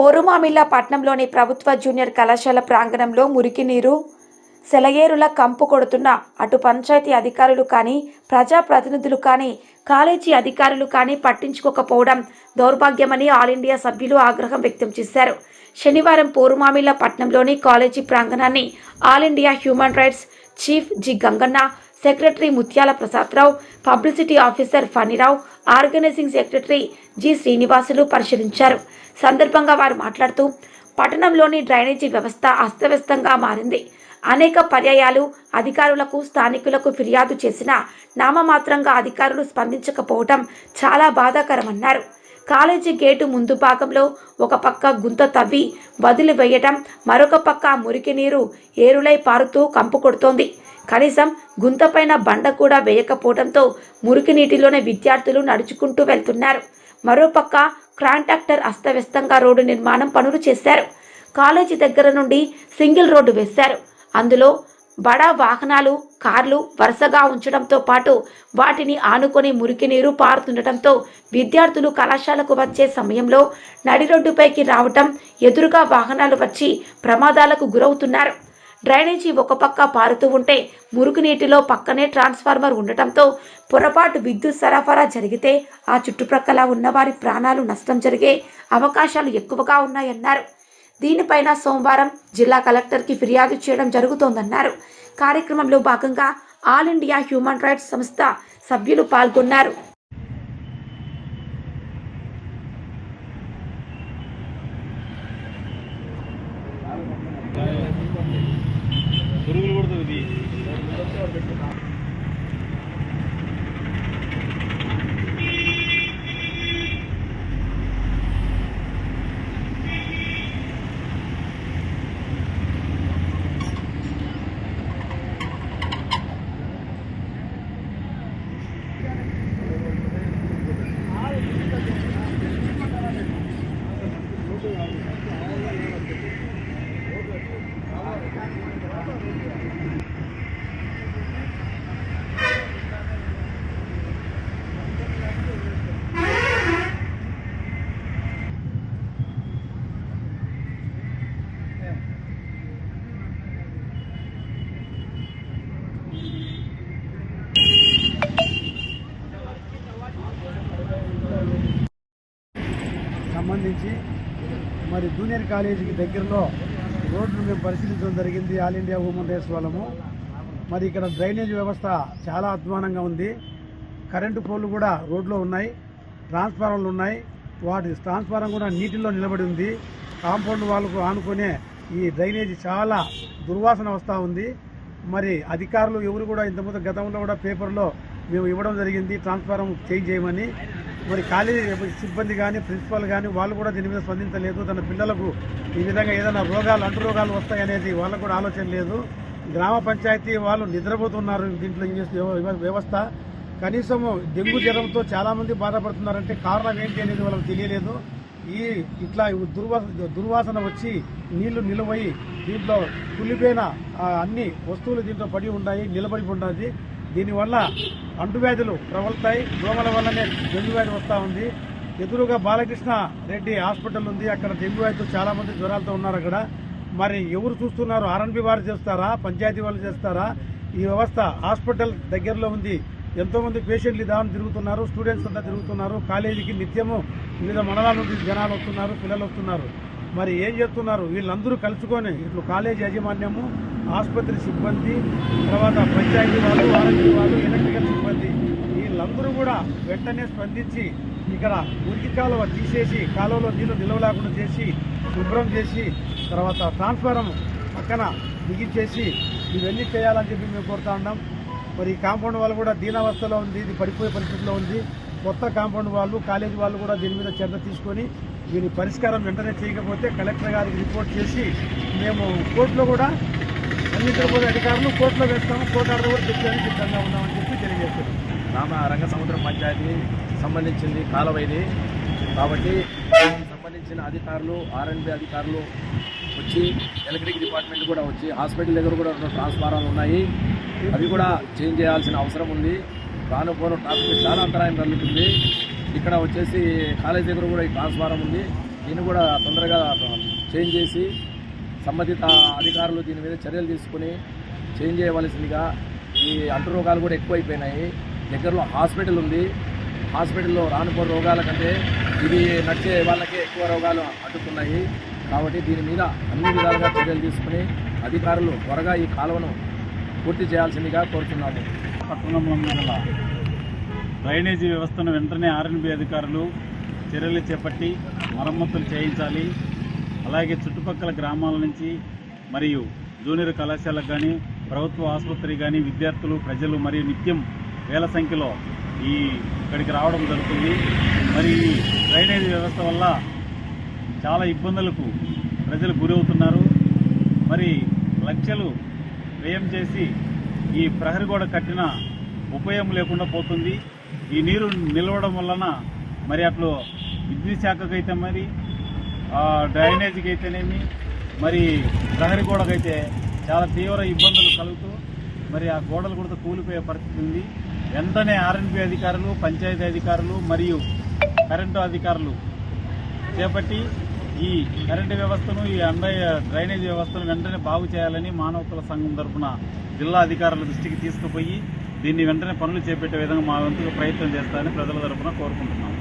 పోరుమామిల్లా పట్నంలోని ప్రభుత్వ జూనియర్ కళాశాల ప్రాంగణంలో మురికి నీరు సెలయేరుల కంపు కొడుతున్న అటు పంచాయతీ అధికారులు కానీ ప్రజాప్రతినిధులు కానీ కాలేజీ అధికారులు కానీ పట్టించుకోకపోవడం దౌర్భాగ్యమని ఆల్ ఇండియా సభ్యులు ఆగ్రహం వ్యక్తం చేశారు. శనివారం పోరుమామిల్లా పట్నంలోని college ప్రాంగణాన్ని all India human rights chief G Ganganna secretary Mutyala Prasadarao publicity officer Phanirao organising secretary G Srinivasulu పరిశీలించారు. సందర్భంగా వారు మాట్లాడుతూ పట్టణంలోని డ్రైనేజీ వ్యవస్థ అస్తవ్యస్తంగా మారింది. అనేక పర్యాయాలు అధికారులకు స్థానికులకు ఫిర్యాదు చేసినా నామమాత్రంగా అధికారులు స్పందించకపోవటం చాలా బాధాకరమన్నారు. కాలేజీ గేటు ముందు భాగంలో ఒక పక్క గుంత తవ్వి వదిలివేయటం మరొక పక్క మురికి నీరు ఏరులై పారుతూ కంపు కొడుతోంది. కనీసం గుంతపైన బండ కూడా వేయకపోవడంతో మురికి నీటిలోనే విద్యార్థులు నడుచుకుంటూ వెళ్తున్నారు. మరోపక్క కాంట్రాక్టర్ అస్తవ్యస్తంగా రోడ్డు నిర్మాణం పనులు చేశారు. కాలేజీ దగ్గర నుండి సింగిల్ రోడ్డు వేశారు. అందులో బడా వాహనాలు కార్లు వరుసగా ఉంచడంతో పాటు వాటిని ఆనుకొని మురికి నీరు పారుతుండటంతో విద్యార్థులు కళాశాలకు వచ్చే సమయంలో నడి రోడ్డుపైకి రావటం ఎదురుగా వాహనాలు వచ్చి ప్రమాదాలకు గురవుతున్నారు. డ్రైనేజీ ఒక పక్క పారుతూ ఉంటే మురుగునీటిలో పక్కనే ట్రాన్స్ఫార్మర్ ఉండటంతో పొరపాటు విద్యుత్ సరఫరా జరిగితే ఆ చుట్టుప్రక్కల ఉన్నవారి ప్రాణాలు నష్టం జరిగే అవకాశాలు ఎక్కువగా ఉన్నాయన్నారు. దీనిపైన సోమవారం జిల్లా కలెక్టర్కి ఫిర్యాదు చేయడం జరుగుతోందన్నారు. కార్యక్రమంలో భాగంగా ఆల్ ఇండియా హ్యూమన్ రైట్స్ సంస్థ సభ్యులు పాల్గొన్నారు. సంబంధించి మరి జూనియర్ కాలేజీకి దగ్గరలో రోడ్లు మేము పరిశీలించడం జరిగింది. ఆల్ ఇండియా హ్యూమన్ రేస్ వాళ్ళము. మరి ఇక్కడ డ్రైనేజ్ వ్యవస్థ చాలా అధ్వానంగా ఉంది. కరెంటు పోల్లు కూడా రోడ్లో ఉన్నాయి. ట్రాన్స్ఫారంలు ఉన్నాయి. వాటి ట్రాన్స్ఫారం కూడా నీటిలో నిలబడి ఉంది. కాంపౌండ్ వాళ్ళకు ఆనుకునే ఈ డ్రైనేజ్ చాలా దుర్వాసన వస్తూ ఉంది. మరి అధికారులు ఎవరు కూడా ఇంతకుముందు గతంలో కూడా పేపర్లో మేము ఇవ్వడం జరిగింది. ట్రాన్స్ఫారం చేంజ్ చేయమని మరి కాలేజీ సిబ్బంది కానీ ప్రిన్సిపల్ కానీ వాళ్ళు కూడా దీని మీద స్పందించలేదు. తన పిల్లలకు ఈ విధంగా ఏదైనా రోగాలు అంటు రోగాలు వస్తాయనేది వాళ్ళకు కూడా ఆలోచన లేదు. గ్రామ పంచాయతీ వాళ్ళు నిద్రపోతున్నారు దీంట్లో వ్యవస్థ. కనీసం డెంగ్యూ జ్వరంతో చాలామంది బాధపడుతున్నారంటే కారణం ఏంటి అనేది వాళ్ళకి తెలియలేదు. ఈ ఇట్లా దుర్వాస దుర్వాసన వచ్చి నీళ్ళు నిలవయి దీంట్లో కులిపోయిన అన్ని వస్తువులు దీంట్లో పడి ఉన్నాయి నిలబడి ఉన్నది దీనివల్ల అంటువ్యాధులు ప్రబలుతాయి. దోమల వల్లనే డెంగ్యూ వ్యాధి వస్తూ ఉంది. ఎదురుగా బాలకృష్ణ రెడ్డి హాస్పిటల్ ఉంది. అక్కడ డెంగ్యూ వ్యాధితో చాలామంది జ్వరాలతో ఉన్నారు అక్కడ. మరి ఎవరు చూస్తున్నారు? ఆర్ఎన్బి వారు చేస్తారా? పంచాయతీ వాళ్ళు చేస్తారా? ఈ వ్యవస్థ హాస్పిటల్ దగ్గరలో ఉంది. ఎంతోమంది పేషెంట్లు దాని తిరుగుతున్నారు. స్టూడెంట్స్ అంతా తిరుగుతున్నారు. కాలేజీకి నిత్యము వివిధ మండలాల నుండి జనాలు వస్తున్నారు పిల్లలు వస్తున్నారు. మరి ఏం చేస్తున్నారు? వీళ్ళందరూ కలుసుకొని ఇట్లు కాలేజీ యాజమాన్యము ఆసుపత్రి సిబ్బంది తర్వాత పంచాయతీ వాళ్ళు వారంటీ వాళ్ళు ఎలక్ట్రికల్ సిబ్బంది వీళ్ళందరూ కూడా వెంటనే స్పందించి ఇక్కడ ఉరికి కాలువ తీసేసి కాలువలో నీళ్ళు నిలవలేకుండా చేసి శుభ్రం చేసి తర్వాత ట్రాన్స్ఫారం పక్కన బిగించేసి ఇవన్నీ చేయాలని చెప్పి మేము కోరుతా ఉన్నాం. మరి కాంపౌండ్ వాళ్ళు కూడా దీనావస్థలో ఉంది ఇది పడిపోయే పరిస్థితిలో ఉంది. కొత్త కాంపౌండ్ వాళ్ళు కాలేజీ వాళ్ళు కూడా దీని మీద చర్య తీసుకొని దీని పరిష్కారం వెంటనే చేయకపోతే కలెక్టర్ గారికి రిపోర్ట్ చేసి మేము కోర్టులో కూడా అందించకపోతే అధికారులు కోర్టులో వేస్తాము కోర్టు ఆర్డర్ కూడా తెచ్చడానికి సిద్ధంగా ఉన్నామని చెప్పి తెలియజేస్తారు రామ రంగసముద్రం పంచాయతీ సంబంధించింది కాలువ ఇది. కాబట్టి సంబంధించిన అధికారులు ఆర్ఎన్బి అధికారులు వచ్చి ఎలక్ట్రిక్ డిపార్ట్మెంట్ కూడా వచ్చి హాస్పిటల్ దగ్గర కూడా రెండు ట్రాన్స్ఫారాలు ఉన్నాయి. అవి కూడా చేంజ్ చేయాల్సిన అవసరం ఉంది. రాను పోను ట్రాఫిక్ చాలా అంతరాయం కలుగుతుంది. ఇక్కడ వచ్చేసి కాలేజ్ దగ్గర కూడా ఈ ట్రాన్స్ఫారం ఉంది. దీన్ని కూడా తొందరగా చేంజ్ చేసి సంబంధిత అధికారులు దీని మీద చర్యలు తీసుకుని చేంజ్ చేయవలసిందిగా ఈ అంటు రోగాలు కూడా ఎక్కువైపోయినాయి. దగ్గరలో హాస్పిటల్ ఉంది. హాస్పిటల్లో రానుపో రోగాల కంటే ఇది నచ్చే వాళ్ళకే ఎక్కువ రోగాలు అంటుతున్నాయి కాబట్టి దీని మీద అన్ని విధాలుగా చర్యలు తీసుకుని అధికారులు త్వరగా ఈ కాలువను పూర్తి చేయాల్సిందిగా కోరుతున్నాము. పట్టణంలో గల డ్రైనేజీ వ్యవస్థను వెంటనే ఆర్ఎన్బి అధికారులు చర్యలు చేపట్టి మరమ్మతులు చేయించాలి. అలాగే చుట్టుపక్కల గ్రామాల నుంచి మరియు జూనియర్ కళాశాలకు కానీ ప్రభుత్వ ఆసుపత్రి కానీ విద్యార్థులు ప్రజలు మరియు నిత్యం వేల సంఖ్యలో ఈ ఇక్కడికి రావడం జరుగుతుంది. మరి ఈ డ్రైనేజీ వ్యవస్థ వల్ల చాలా ఇబ్బందులకు ప్రజలు గురవుతున్నారు. మరి లక్షలు వ్యయం చేసి ఈ ప్రహరి గోడ కట్టిన ఉపయోగం లేకుండా పోతుంది. ఈ నీరు నిలవడం వలన మరి అట్లు విద్యుత్ శాఖకైతే మరి డ్రైనేజీకి అయితేనేమి మరి ప్రహరీ గోడకైతే చాలా తీవ్ర ఇబ్బందులు కలుగుతూ మరి ఆ గోడలు కూడా కూలిపోయే పరిస్థితి ఉంది. వెంటనే ఆర్ఎన్పి అధికారులు పంచాయతీ అధికారులు మరియు కరెంటు అధికారులు చేపట్టి ఈ కరెంటు వ్యవస్థను ఈ అండ డ్రైనేజ్ వ్యవస్థను వెంటనే బాగు చేయాలని మానవ హక్కుల సంఘం తరఫున జిల్లా అధికారుల దృష్టికి తీసుకుపోయి దీన్ని వెంటనే పనులు చేపట్టే విధంగా మా వంతుగా ప్రయత్నం చేస్తారని ప్రజల తరఫున కోరుకుంటున్నాం